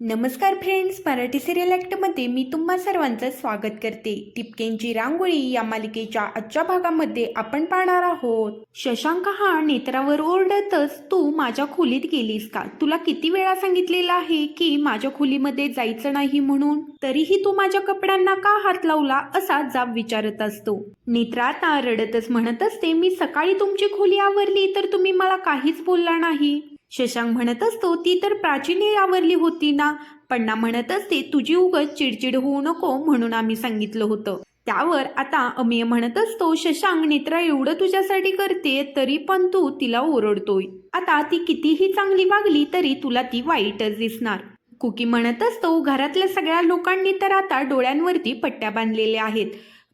नमस्कार friends Marathi serial ॲक्टमध्ये मी तुम्हा सर्वांचं स्वागत करते. टिपकेंची रांगोळी या मालिकेच्या आजच्या भागामध्ये आपण पाहणार आहोत. शशांक हा नेत्रावर ओरडतच तू माझ्या खोलीत गेलीस का? तुला किती वेळा सांगितलेलं आहे की माझ्या खोलीमध्ये जायचं नाही म्हणून? तरीही तू माझ्या कपड्यांना का हात लावला असा जाब विचारत असतो. नेत्रा आता रडतच म्हणत असते मी सकाळी तुमची खोली आवरली तर तुम्ही मला काहीच बोलला नाही. शशांक म्हणत असतो ती तर प्राचीने आवरली होती ना. पण्णा म्हणत असते तुझी उगत चिडचिड होऊ नको म्हणून आम्ही सांगितलं होतं. त्यावर आता अमेय म्हणत असतो शशांक नेत्रा एवढं तुझ्यासाठी करते तरी पण तू तिला ओरडतोय. आता ती कितीही चांगली वागली तरी तुला ती वाईटच दिसणार. कुकी म्हणत असतो घरातल्या सगळ्या लोकांनी तर आता डोळ्यांवरती पट्ट्या बांधलेल्या आहेत.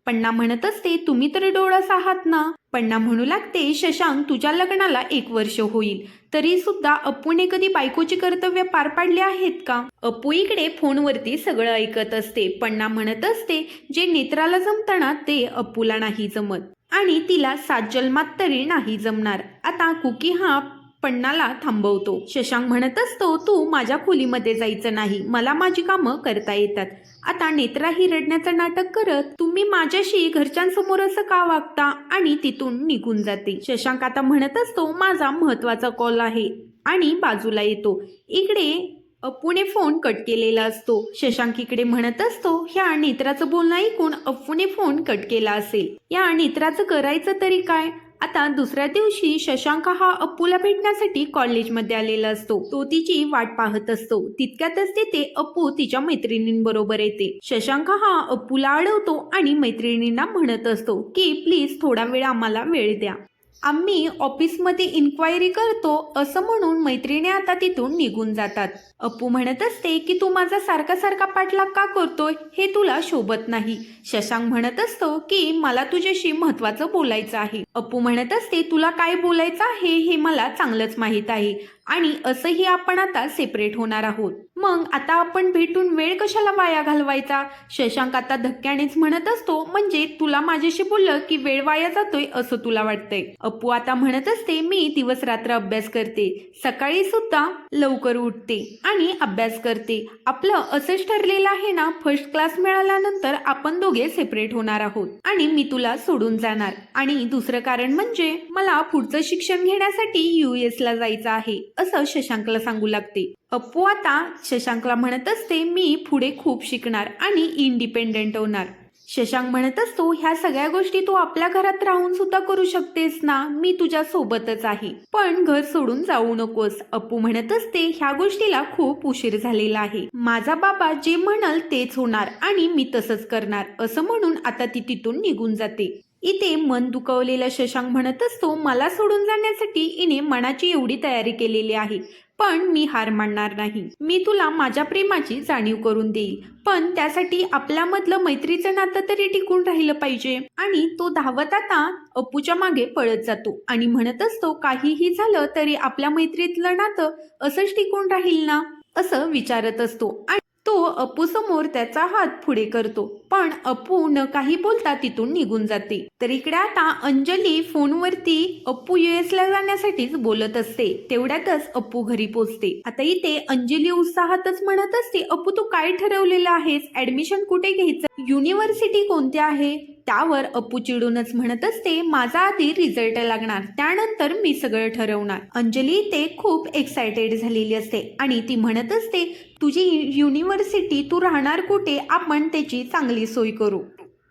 पण्णा म्हणत असते तुम्ही तर डोळस आहात ना. पण्णा म्हणू लागते शशांक तुझ्या लग्नाला एक वर्ष होईल. तरी सुद्धा अप्पूने कधी बायकोची कर्तव्य पार पाडले आहेत का? अप्पू इकडे फोनवरती सगळं ऐकत असते. पण्णा म्हणत असते जे नेत्राला जमताना ते अप्पूला नाही जमत आणि तिला सात जन्मात तरी नाही जमणार. आता कुकी हा पण्णाला थांबवतो. शशांक म्हणत असतो तू माझ्या खोलीमध्ये जायचं नाही. मला माझी कामं करता येतात. आता नेत्राही रडण्याचं नाटक करत तुम्ही माझ्याशी घरच्यांसमोर असं का वागता? आणि तिथून निघून जाते. शशांक आता म्हणत असतो माझा महत्त्वाचा कॉल आहे. आणि बाजूला येतो. इकडे अप्पूने फोन कट केलेला असतो. शशांक इकडे म्हणत असतो ह्या नेत्राचं बोलणं ऐकून अप्पूने फोन कट केला असेल. या नेत्राचं करायचं तरी काय? आता दुसऱ्या दिवशी शशांक हा अप्पूला भेटण्यासाठी कॉलेजमध्ये आलेला असतो. तो तिची वाट पाहत असतो. तितक्यातच तिथे अप्पू तिच्या मैत्रिणींबरोबर येते. शशांक हा अप्पूला अडवतो आणि मैत्रिणींना म्हणत असतो की प्लीज थोडा वेळ आम्हाला वेळ द्या. आम्ही ऑफिसमध्ये इन्क्वायरी करतो असं म्हणून मैत्रिणी आता तिथून निघून जातात. अप्पू म्हणत असते की तू माझा सारखा सारखा पाठलाग का करतोय? हे तुला शोभत नाही. शशांक म्हणत असतो की मला तुझ्याशी महत्वाचं बोलायचं आहे. अप्पू म्हणत असते तुला काय बोलायचं आहे हे मला चांगलंच माहीत आहे. आणि असंही आपण आता सेपरेट होणार आहोत. मग आता आपण भेटून वेळ कशाला वाया घालवायचा? शशांक आता धक्क्यानेच म्हणत असतो म्हणजे तुला माझ्याशी बोललं की वेळ वाया जातोय असं तुला वाटतंय. अप्पू आता म्हणत असते मी दिवस रात्र अभ्यास करते. सकाळी सुद्धा लवकर उठते आणि अभ्यास करते. आपलं असंच ठरलेलं आहे ना फर्स्ट क्लास मिळाल्यानंतर आपण दोघे सेपरेट होणार आहोत आणि मी तुला सोडून जाणार. आणि दुसरं कारण म्हणजे मला पुढचं शिक्षण घेण्यासाठी युएस ला जायचं आहे. असं शशांकला सांगू लागते. अप्पू आता शशांकला म्हणत असते मी पुढे खूप शिकणार आणि इंडिपेंडेंट होणार. शशांक म्हणत असतो ह्या सगळ्या गोष्टी तू आपल्या घरात राहून सुद्धा करू शकतेस ना? मी तुझ्या सोबतच आहे. पण घर सोडून जाऊ नकोस अप्पू म्हणत असते ह्या गोष्टीला खूप उशीर झालेला आहे. माझा बाबा जे म्हणाल तेच होणार आणि मी तसंच करणार असं म्हणून आता ती तिथून निघून जाते. इथे मन दुखवलेला शशांक म्हणत असतो मला सोडून जाण्यासाठी इने मनाची एवढी तयारी केलेली आहे पण मी हार मानणार नाही. मी तुला माझ्या प्रेमाची जाणीव करून देईल पण त्यासाठी आपल्यामधलं मैत्रीचं नातं तरी टिकून राहिलं पाहिजे. आणि तो धावत आता अप्पूच्या मागे पळत जातो आणि म्हणत असतो काहीही झालं तरी आपल्या मैत्रीतलं नातं असंच टिकून राहील ना? असं विचारत असतो. आणि तो अप्पू समोर त्याचा हात पुढे करतो. पण अप्पू न काही बोलता तिथून निघून जाते. तर इकडे आता अंजली फोनवरती अप्पू युएस ला जाण्यासाठीच बोलत असते. तेवढ्यातच अप्पू घरी पोचते. आता इथे अंजली उत्साहातच म्हणत असते अप्पू तू काय ठरवलेलं आहेस? ऍडमिशन कुठे घ्यायचं? युनिव्हर्सिटी कोणती आहे? त्यावर अप्पू चिडूनच म्हणत असते माझा आधी रिझल्ट लागणार. त्यानंतर मी सगळं ठरवणार. अंजली ते खूप एक्सायटेड झालेली असते आणि ती म्हणत असते तुझी युनिव्हर्सिटी तू राहणार कुठे आपण त्याची चांगली सोय करू.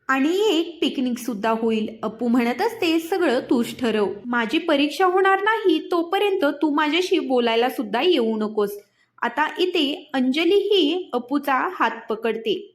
आणि एक पिकनिक सुद्धा होईल. अप्पू म्हणत असते सगळं तूच ठरव. माझी परीक्षा होणार नाही तोपर्यंत तू माझ्याशी बोलायला सुद्धा येऊ नकोस. आता इथे अंजली ही अप्पूचा हात पकडते.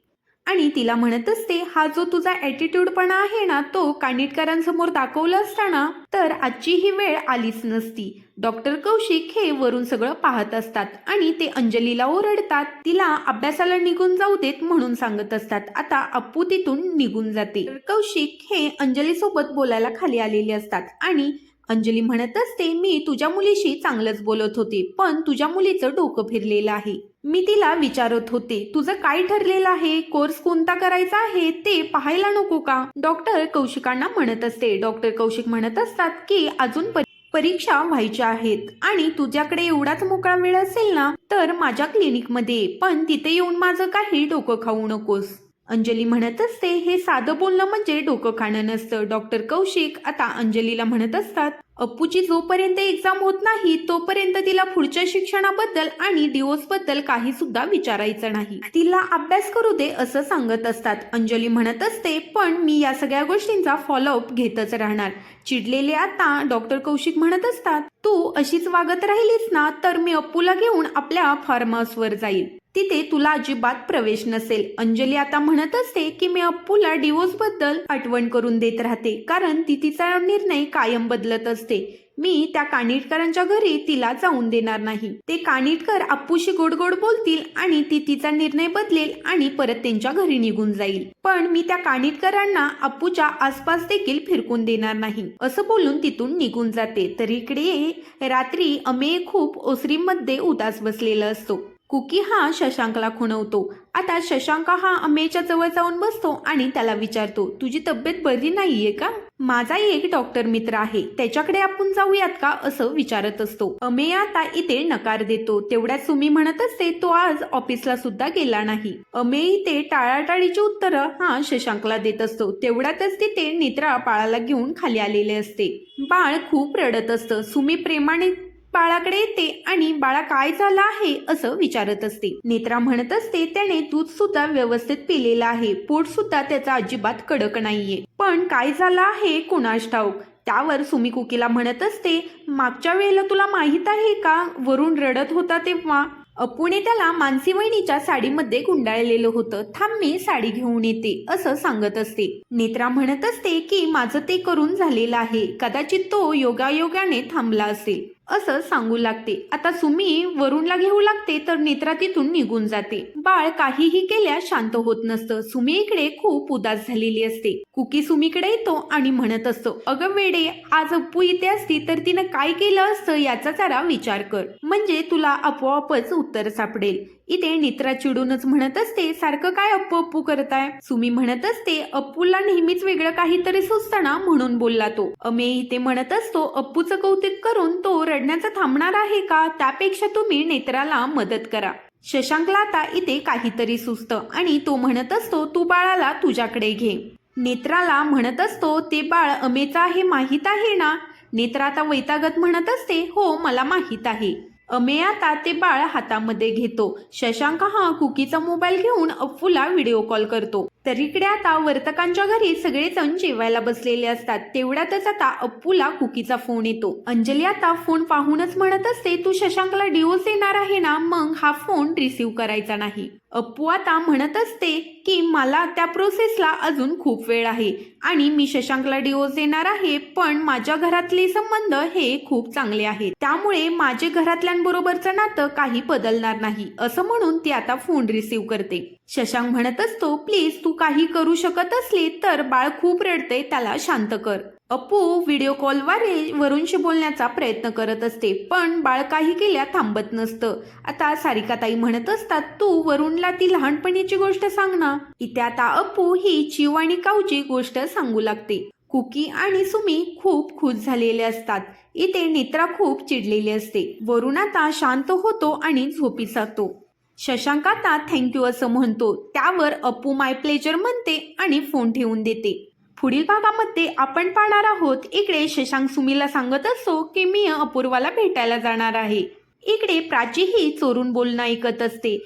आणि तिला म्हणत असते हा जो तुझा ॲटिट्यूडपणा आहे ना तो कानिटकरांसमोर दाखवला असताना तर आजची ही वेळ आलीच नसती. डॉक्टर कौशिक हे वरून सगळं पाहत असतात आणि ते अंजलीला ओरडतात. तिला अभ्यासाला निघून जाऊ देत म्हणून सांगत असतात. आता अप्पू तिथून निघून जाते. कौशिक हे अंजली सोबत बोलायला खाली आलेले असतात आणि अंजली म्हणत असते मी तुझ्या मुलीशी चांगलंच बोलत होते पण तुझ्या मुलीचं डोकं फिरलेलं आहे. मी तिला विचारत होते तुझं काय ठरलेलं आहे? कोर्स कोणता करायचा आहे? ते पाहायला नको का? डॉक्टर कौशिकांना म्हणत असते. डॉक्टर कौशिक म्हणत असतात की अजून परीक्षा व्हायच्या आहेत आणि तुझ्याकडे एवढाच मोकळा वेळ असेल ना तर माझ्या क्लिनिकमध्ये पण तिथे येऊन माझं काही डोकं खाऊ नकोस. अंजली म्हणत असते हे साधं बोलणं म्हणजे डोकं खाणं नसतं. डॉक्टर कौशिक आता अंजलीला म्हणत असतात अप्पूची जोपर्यंत एक्झाम होत नाही तोपर्यंत तिला पुढच्या शिक्षणाबद्दल आणि डिवोर्सबद्दल काही सुद्धा विचारायचं नाही. तिला अभ्यास करू दे असं सांगत असतात. अंजली म्हणत असते पण मी या सगळ्या गोष्टींचा फॉलोअप घेतच राहणार. चिडलेले आता डॉक्टर कौशिक म्हणत असतात तू अशीच वागत राहिलीस ना तर मी अप्पूला घेऊन आपल्या फार्म हाऊसवर जाईल. तिथे तुला अजिबात प्रवेश नसेल. अंजली आता म्हणत असते की मी अप्पूला डिवोर्सबद्दल आठवण करून देत राहते. कारण ती तिचा निर्णय कायम बदलत असते. मी त्या कानिटकरांच्या घरी तिला जाऊन देणार नाही. ते कानिटकर अप्पूशी गोड गोड बोलतील आणि ती तिचा निर्णय बदलेल आणि परत त्यांच्या घरी निघून जाईल. पण मी त्या कानिटकरांना अप्पूच्या आसपास देखील फिरकून देणार नाही. असं बोलून तिथून निघून जाते. तर इकडे रात्री अमेय खूप ओसरीमध्ये उदास बसलेला असतो. कुकी हा शशांकला खुणवतो. आता शशांक हा अमेयच्या जवळ जाऊन बसतो आणि त्याला विचारतो तुझी तब्येत बरी नाहीये का? माझा एक डॉक्टर मित्र आहे त्याच्याकडे आपण जाऊयात का? असं विचारत असतो. अमेय आता इथे नकार देतो. तेवढ्यात सुमी म्हणत असते तो आज ऑफिसला सुद्धा गेला नाही. अमेय इथे टाळाटाळीची उत्तरं हा शशांकला देत असतो. तेवढ्यातच तिथे नित्रा बाळाला घेऊन खाली आलेले असते. बाळ खूप रडत असतं. सुमी प्रेमाने बाळाकडे येते आणि बाळा काय झाला आहे असं विचारत असते. नेत्रा म्हणत असते त्याने दूध सुद्धा व्यवस्थित पिलेलं आहे. पोट सुद्धा त्याचा अजिबात कडक नाहीये. पण काय झालं आहे कुणास ठाऊक? त्यावर सुमी कुकीला म्हणत असते मागच्या वेळेला तुला माहीत आहे का? वरून रडत होता तेव्हा? अपुणे त्याला मानसी वहिनीच्या साडीमध्ये गुंडाळलेलं होतं. थांब मी साडी घेऊन येते असं सांगत असते. नेत्रा म्हणत असते की माझं ते करून झालेलं आहे. कदाचित तो योगायोगाने थांबला असेल. असं सांगू लागते. आता सुमी वरुणला घेऊ लागते तर नेत्रा तिथून निघून जाते. बाळ काहीही केल्या शांत होत नसतं. सुमी इकडे खूप उदास झालेली असते. कुकी सुमीकडे येतो आणि म्हणत असतो अगं वेडे आज अप्पू इथे असती तर तिनं काय केलं असतं याचा जरा विचार कर. म्हणजे तुला आपोआपच उत्तर सापडेल. इथे नेत्रा चिडूनच म्हणत असते सारखं काय अप्पू अप्पू करताय? सुमी म्हणत असते अप्पूला नेहमीच वेगळं काहीतरी सुचतं ना म्हणून बोलला तो. अमे इथे म्हणत असतो अप्पूचं कौतुक करून तो पडण्याचं थांबणार आहे का? त्यापेक्षा तुम्ही नेत्राला मदत करा. शशांकला आता इथे काहीतरी सुचतं आणि तो म्हणत असतो तू बाळाला तुझ्याकडे घे. नेत्राला म्हणत असतो ते बाळ अमेचा आहे माहीत आहे ना? नेत्रा आता वैतागत म्हणत असते हो मला माहीत आहे. अमे आता ते बाळ हातामध्ये घेतो. शशांक हा कुकीचा मोबाईल घेऊन अफूला व्हिडिओ कॉल करतो. तर इकडे आता वर्तकांच्या घरी सगळेजण जेवायला बसलेले असतात. तेवढ्यातच आता अप्पूला कुकीचा फोन येतो. अंजली आता फोन पाहूनच म्हणत असते तू शशांकला डिओस देणार आहे ना? मग हा फोन रिसीव करायचा नाही. अप्पू आता म्हणत असते की मला त्या प्रोसेसला अजून खूप वेळ आहे आणि मी शशांकला डिओस देणार आहे पण माझ्या घरातले संबंध हे खूप चांगले आहेत. त्यामुळे माझे घरातल्यांबरोबरचं नातं काही बदलणार नाही. असं म्हणून ती आता फोन रिसीव्ह करते. शशांक म्हणत असतो प्लीज तू तू काही करू शकत असली तर बाळ खूप रडते त्याला शांत कर. अप्पू व्हिडिओ कॉलद्वारे वरुणशी बोलण्याचा प्रयत्न करत असते पण बाळ काही केल्या थांबत नसतं. आता सारिकाताई म्हणत असतात तू वरुणला ती लहानपणीची गोष्ट सांग ना. इथे आता अप्पू ही चिव आणि काऊची गोष्ट सांगू लागते. कुकी आणि सुमी खूप खुश झालेले असतात. इथे नेत्रा खूप चिडलेली असते. वरुण आता शांत होतो आणि झोपी जातो. शशांक आता थँक्यू असं म्हणतो. त्यावर अप्पू माय प्लेजर म्हणते आणि फोन ठेवून देते. पुढील भागामध्ये आपण पाहणार आहोत इकडे शशांक सुमीला सांगत असतो की मी अपूर्वाला भेटायला जाणार आहे. इकडे प्राची ही चोरून बोलणं ऐकत असते.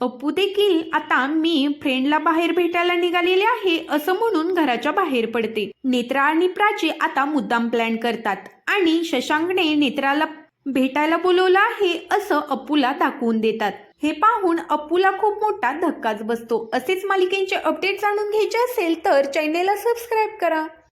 अप्पू देखील आता मी फ्रेंडला बाहेर भेटायला निघालेले आहे असं म्हणून घराच्या बाहेर पडते. नेत्रा आणि प्राची आता मुद्दाम प्लॅन करतात आणि शशांकने नेत्राला भेटायला बोलवलं आहे असं अप्पूला दाखवून देतात. हे पाहून अप्पूला खूप मोठा धक्काच बसतो. असेच मालिकेंचे अपडेट जाणून घ्यायचे असेल तर चॅनेलला सबस्क्राईब करा.